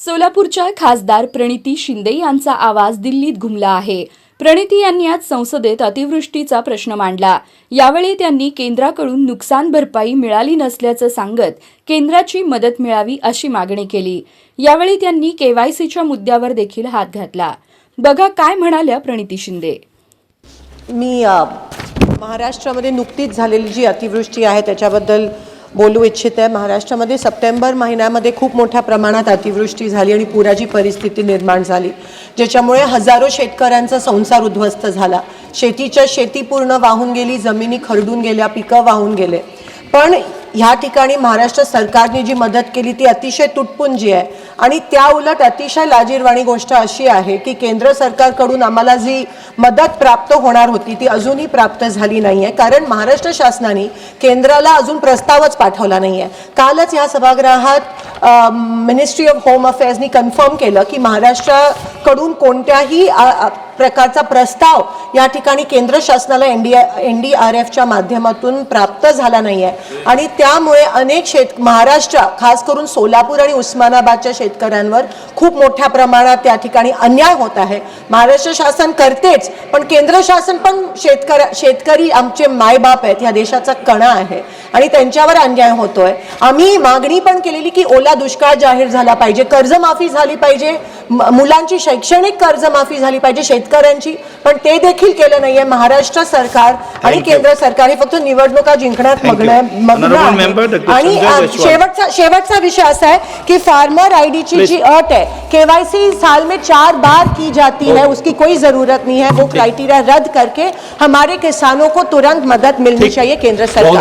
सोलापूरच्या खासदार प्रणिती शिंदे यांचा आवाज दिल्लीत घुमला आहे. प्रणिती यांनी आज संसदेत अतिवृष्टीचा प्रश्न मांडला. यावेळी त्यांनी केंद्राकडून नुकसान भरपाई मिळाली नसल्याचं सांगत केंद्राची मदत मिळावी अशी मागणी केली. यावेळी त्यांनी केवायसीच्या मुद्द्यावर देखील हात घातला. बघा काय म्हणाल्या प्रणिती शिंदे. मी महाराष्ट्रामध्ये नुकतीच झालेली जी अतिवृष्टी आहे त्याच्याबद्दल बोलू इच्छिते महाराष्ट्रामध्ये सप्टेंबर महिन्यामध्ये खूप मोठ्या प्रमाणात अतिवृष्टी झाली आणि पुराची परिस्थिती निर्माण झाली ज्याच्यामुळे हजारो शेतकऱ्यांचा संसार उद्ध्वस्त झाला. शेतीच्या शेती पूर्ण वाहून गेली जमिनी खरडून गेल्या पिकं वाहून गेले. पण ह्या ठिकाणी महाराष्ट्र सरकारने जी मदत केली ती अतिशय तुटपुंजी आहे. आणि त्या उलट अतिशय लाजीरवाणी गोष्ट अशी आहे की केंद्र सरकारकडून आम्हाला जी मदत प्राप्त होणार होती ती अजूनही प्राप्त झाली नाही आहे कारण महाराष्ट्र शासनाने केंद्राला अजून प्रस्तावच पाठवला नाही आहे कालच ह्या सभागृहात मिनिस्ट्री ऑफ होम अफेअर्सनी कन्फर्म केलं की महाराष्ट्राकडून कोणत्याही प्रकारचा प्रस्ताव या ठिकाणी केंद्र शासनाला N D N D R एफच्या माध्यमातून प्राप्त झाला नाही आहे आणि त्यामुळे अनेक शेत महाराष्ट्र खास करून सोलापूर आणि उस्मानाबादच्या शेतकऱ्यांवर खूप मोठ्या प्रमाणात त्या ठिकाणी अन्याय होत आहे. महाराष्ट्र शासन करतेच पण केंद्र शासन पण शेतकऱ्या शेतकरी आमचे मायबाप आहेत या देशाचा कणा आहे. आणि त्यांच्यावर अन्याय होतोय. आम्ही मागणी पण केलेली की ओला दुष्काळ जाहीर झाला पाहिजे कर्जमाफी झाली पाहिजे मुलांची शैक्षणिक कर्जमाफी झाली पाहिजे शेतकऱ्यांची पण ते देखील केलं नाहीये. महाराष्ट्र सरकार आणि. केंद्र सरकार हे फक्त निवडणुका जिंकण्यात मग्न. आहे- आहे. आणि. शेवटचा शेवटचा विषय असा है कि फार्मर आईडी की जी अट है केवाईसी साल में चार बार की जाती है उसकी कोई जरूरत नहीं है। वो क्राइटेरिया रद्द करके हमारे किसानों को तुरंत मदद मिलनी चाहिए केंद्र सरकार